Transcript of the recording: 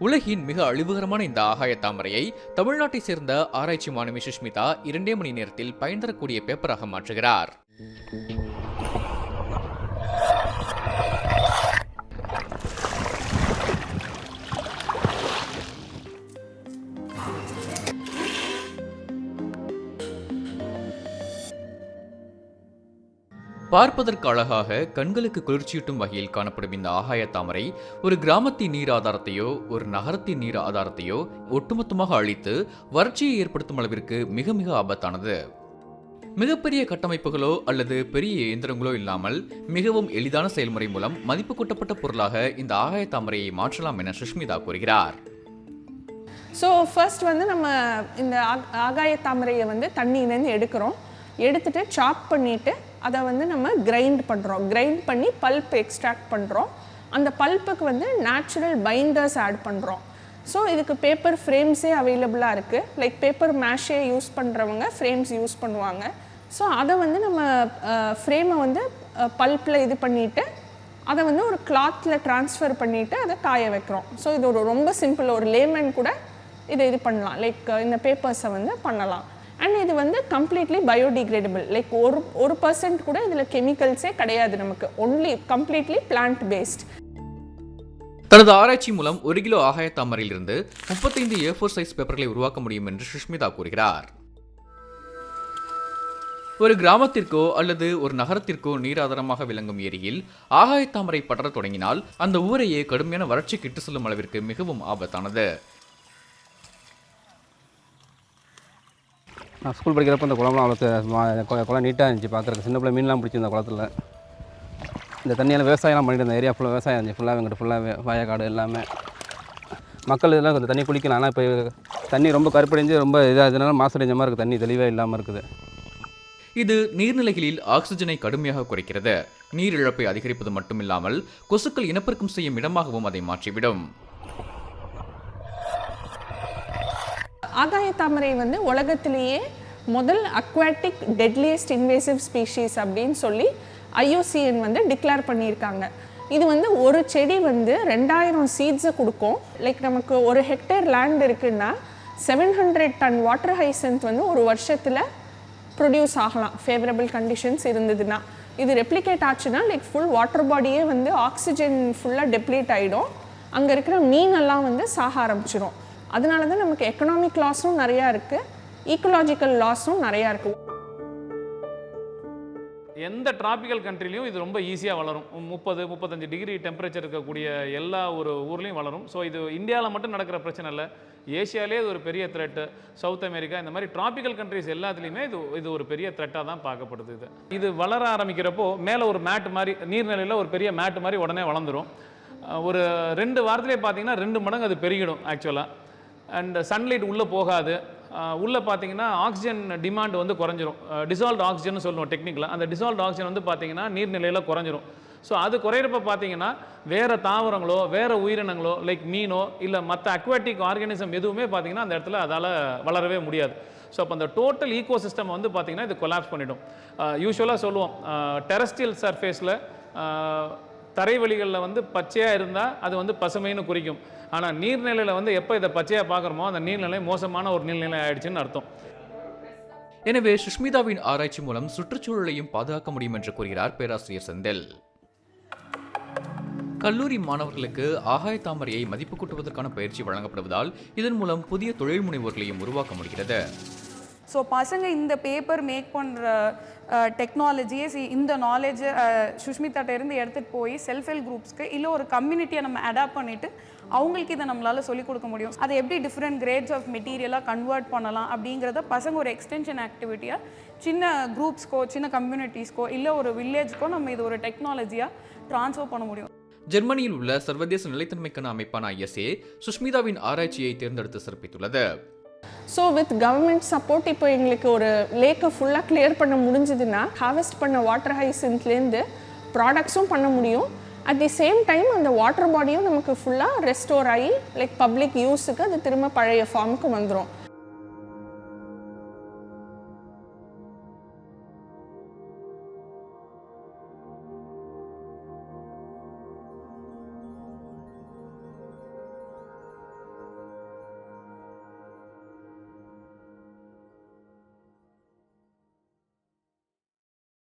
உலகின் மிக அழிவுகரமான இந்த ஆகாய தாமரையை தமிழ்நாட்டை சேர்ந்த ஆராய்ச்சி மாணவி சுஷ்மிதா இரண்டே மணி நேரத்தில் பயன் தரக்கூடிய பேப்பராக மாற்றுகிறார். பார்ப்பதற்கு அழகாக கண்களுக்கு குளிர்ச்சியூட்டும் வகையில் காணப்படும் இந்த ஆகாய தாமரை ஒரு கிராமத்தின் நீர் ஆதாரத்தையோ ஒரு நகரத்தின் நீர் ஆதாரத்தையோ ஒட்டுமொத்தமாக அழித்து வறட்சியை ஏற்படுத்தும் அளவிற்கு மிக மிக ஆபத்தானது. மிகப்பெரிய கட்டமைப்புகளோ அல்லது பெரிய இயந்திரங்களோ இல்லாமல் மிகவும் எளிதான செயல்முறை மூலம் மதிப்பு கூட்டப்பட்ட பொருளாக இந்த ஆகாய தாமரையை மாற்றலாம் என சுஷ்மிதா கூறுகிறார். ஸோ ஃபர்ஸ்ட் வந்து நம்ம இந்த ஆகாய தாமரையை வந்து தண்ணியிலேருந்து எடுக்கிறோம். எடுத்துகிட்டு சாப் பண்ணிவிட்டு அதை வந்து நம்ம கிரைண்ட் பண்ணுறோம் கிரைண்ட் பண்ணி பல்ப் எக்ஸ்ட்ராக்ட் பண்ணுறோம் அந்த பல்ப்புக்கு வந்து நேச்சுரல் பைண்டர்ஸ் ஆட் பண்ணுறோம் ஸோ இதுக்கு பேப்பர் ஃப்ரேம்ஸே அவைலபிளாக இருக்குது லைக் பேப்பர் மேஷே யூஸ் பண்ணுறவங்க ஃப்ரேம்ஸ் யூஸ் பண்ணுவாங்க. ஸோ அதை வந்து நம்ம ஃப்ரேமை வந்து பல்ப்பில் இது பண்ணிவிட்டு அதை வந்து ஒரு கிளாத்தில் ட்ரான்ஸ்ஃபர் பண்ணிவிட்டு அதை காய வைக்கிறோம். ஸோ இது ஒரு ரொம்ப சிம்பிள் ஒரு லேமன் கூட இதை இது பண்ணலாம். லைக் இந்த பேப்பர்ஸை வந்து பண்ணலாம். அண்ட் இது வந்து கம்ப்ளீட்லி பயோடிகிரேடபிள் லைக் ஒரு ஒரு பர்சன்ட் கூட இதில் கெமிக்கல்ஸே கிடையாது நமக்கு. ஒன்லி கம்ப்ளீட்லி பிளான்ட் பேஸ்ட் தனது ஆராய்ச்சி மூலம் ஒரு கிலோ ஆகாய தாமரையிலிருந்து முப்பத்தைந்து ஏ ஃபோர் சைஸ் பேப்பர்களை உருவாக்க முடியும் என்று சுஷ்மிதா கூறுகிறார். ஒரு கிராமத்திற்கோ அல்லது ஒரு நகரத்திற்கோ நீராதாரமாக விளங்கும் ஏரியில் ஆகாயத்தாமரை படர தொடங்கினால் அந்த ஊரையே கடுமையான வறட்சிக்கு இட்டு செல்லும் அளவிற்கு மிகவும் ஆபத்தானது. நான் ஸ்கூல் படிக்கிறப்ப இந்த குளம்லாம் அவ்வளோ குளம் நீட்டாக இருந்துச்சு பார்க்குறக்கு சின்ன பிள்ளை மீன்லாம் பிடிச்சிருந்த குளத்தில் குளத்துல. இந்த தண்ணியால் விவசாயம்லாம் பண்ணிட்டு இருந்த ஏரியா ஃபுல்லாக விவசாயம் இருந்துச்சு. ஃபுல்லாக எங்கிட்ட ஃபுல்லாக வயக்காடு எல்லாமே. மக்கள் இதெல்லாம் கொஞ்சம் தண்ணி குளிக்கலாம் ஆனால் இப்போ தண்ணி ரொம்ப கருப்படைஞ்சு ரொம்ப இதாக இதனால மாசடைஞ்ச மாதிரி இருக்குது தண்ணி தெளிவாக இல்லாமல் இருக்குது. இது நீர்நிலைகளில் ஆக்சிஜனை கடுமையாக குறைக்கிறது. நீரிழப்பை அதிகரிப்பது மட்டுமில்லாமல் கொசுக்கள் இனப்பெருக்கம் செய்யும் இடமாகவும் அதை மாற்றிவிடும். ஆகாய தாமரை வந்து உலகத்திலேயே முதல் அக்வாட்டிக் டெட்லியஸ்ட் இன்வேசிவ் ஸ்பீஷீஸ் அப்படின்னு சொல்லி ஐஓசிஎன் வந்து டிக்ளேர் பண்ணியிருக்காங்க. இது வந்து ஒரு செடி வந்து ரெண்டாயிரம் சீட்ஸை கொடுக்கும். லைக் நமக்கு ஒரு ஹெக்டேர் லேண்ட் இருக்குன்னா seven hundred ton water hyacinth வந்து ஒரு வருஷத்தில் ப்ரொடியூஸ் ஆகலாம். ஃபேவரபிள் கண்டிஷன்ஸ் இருந்ததுன்னா. இது ரெப்ளிகேட் ஆச்சுன்னா லைக் ஃபுல் வாட்டர் பாடியே வந்து ஆக்சிஜன் ஃபுல்லாக டெப்ளீட் ஆகிடும் அங்கே இருக்கிற மீனெல்லாம் வந்து சாக ஆரம்பிச்சிடும் அதனால தான் நமக்கு எக்கனாமிக் லாஸும் நிறையா இருக்குது ஈக்கலாஜிக்கல் லாஸும் நிறையா இருக்குது எந்த டிராபிக்கல் கண்ட்ரிலையும் இது ரொம்ப ஈஸியாக வளரும். முப்பது முப்பத்தஞ்சு டிகிரி டெம்பரேச்சர் இருக்கக்கூடிய எல்லா ஒரு ஊர்லேயும் வளரும். ஸோ இது இந்தியாவில் மட்டும் நடக்கிற பிரச்சனை இல்லை. ஏஷியாலே இது ஒரு பெரிய த்ரெட்டு சவுத் அமெரிக்கா இந்த மாதிரி டிராபிக்கல் கண்ட்ரிஸ் எல்லாத்துலேயுமே இது இது ஒரு பெரிய த்ரெட்டாக தான் பார்க்கப்படுது இது. இது வளர ஆரம்பிக்கிறப்போ மேலே ஒரு மேட் மாதிரி நீர்நிலையில் ஒரு பெரிய மேட் மாதிரி உடனே வளர்ந்துடும் ஒரு ரெண்டு வாரத்திலே பார்த்தீங்கன்னா ரெண்டு மடங்கு அது பெருகிடும் ஆக்சுவலாக அண்ட் சன்லைட் உள்ளே போகாது. உள்ளே பார்த்தீங்கன்னா ஆக்சிஜன் டிமாண்ட் வந்து குறைஞ்சிரும். டிசால்வ் ஆக்சிஜன் சொல்லுவோம் டெக்னிக்கில் அந்த டிசால்வ் ஆக்சிஜன் வந்து பார்த்தீங்கன்னா நீர்நிலையில் குறைஞ்சிரும். ஸோ அது குறையிறப்ப பார்த்தீங்கன்னா வேறு தாவரங்களோ வேறு உயிரினங்களோ லைக் மீனோ இல்லை மற்ற அக்வாட்டிக் ஆர்கானிசம் எதுவுமே பார்த்தீங்கன்னா அந்த இடத்துல அதால் வளரவே முடியாது. ஸோ அப்போ அந்த டோட்டல் ஈகோ சிஸ்டம் வந்து பார்த்திங்கன்னா இது கொலாப்ஸ் பண்ணிடும். யூஸ்வலாக சொல்லுவோம். டெரஸ்டியல் சர்ஃபேஸில் தரைவெளிகளில் வந்து பச்சையாக இருந்தால் அது வந்து பசுமைன்னு குறிக்கும். ஆனால் நீர்நிலையில் வந்து எப்போ இதை பச்சையாக பார்க்குறோமோ அந்த நீர்நிலை மோசமான ஒரு நீர்நிலை ஆயிடுச்சுன்னு அர்த்தம். எனவே சுஷ்மிதாவின் ஆராய்ச்சி மூலம் சுற்றுச்சூழலையும் பாதுகாக்க முடியும் என்று கூறுகிறார் பேராசிரியர் செந்தில். கல்லூரி மாணவர்களுக்கு ஆகாய தாமரையை மதிப்பு கூட்டுவதற்கான பயிற்சி வழங்கப்படுவதால் இதன் மூலம் புதிய தொழில் முனைவோர்களையும் உருவாக்க முடிகிறது. ஸோ பசங்க இந்த பேப்பர் மேக் பண்ணுற டெக்னாலஜியை இந்த நாலேஜை சுஷ்மிதாட்டேருந்து எடுத்துகிட்டு போய் செல்ஃப் ஹெல்ப் குரூப்ஸ்க்கு இல்லை ஒரு கம்யூனிட்டியை நம்ம அடாப்ட் பண்ணிவிட்டு அவங்களுக்கு இதை நம்மளால் சொல்லிக் கொடுக்க முடியும். அதை எப்படி டிஃப்ரெண்ட் கிரேட்ஸ் ஆஃப் மெட்டீரியலாக கன்வெர்ட் பண்ணலாம் அப்படிங்கிறத பசங்க ஒரு எக்ஸ்டென்ஷன் ஆக்டிவிட்டியாக சின்ன குரூப்ஸ்க்கோ சின்ன கம்யூனிட்டிஸ்க்கோ இல்லை ஒரு வில்லேஜ்க்கோ நம்ம இது ஒரு டெக்னாலஜியாக ட்ரான்ஸ்ஃபர் பண்ண முடியும். ஜெர்மனியில் உள்ள சர்வதேச நிலைத்தன்மைக்கான அமைப்பான ஐஎஸ்ஏ சுஷ்மிதாவின் ஆராய்ச்சியை தேர்ந்தெடுத்து சிறப்பித்துள்ளது. ஸோ வித் கவர்மெண்ட் சப்போர்ட் இப்போ எங்களுக்கு ஒரு லேக்கை ஃபுல்லாக கிளியர் பண்ண முடிஞ்சதுன்னா ஹார்வெஸ்ட் பண்ண வாட்டர் ஹைசின்த்லேருந்து ப்ராடக்ட்ஸும் பண்ண முடியும். அட் தி சேம் டைம் அந்த வாட்டர் பாடியும் நமக்கு ஃபுல்லாக ரெஸ்டோர் ஆகி லைக் பப்ளிக் யூஸுக்கு அது திரும்ப பழைய ஃபார்முக்கு வந்துடும்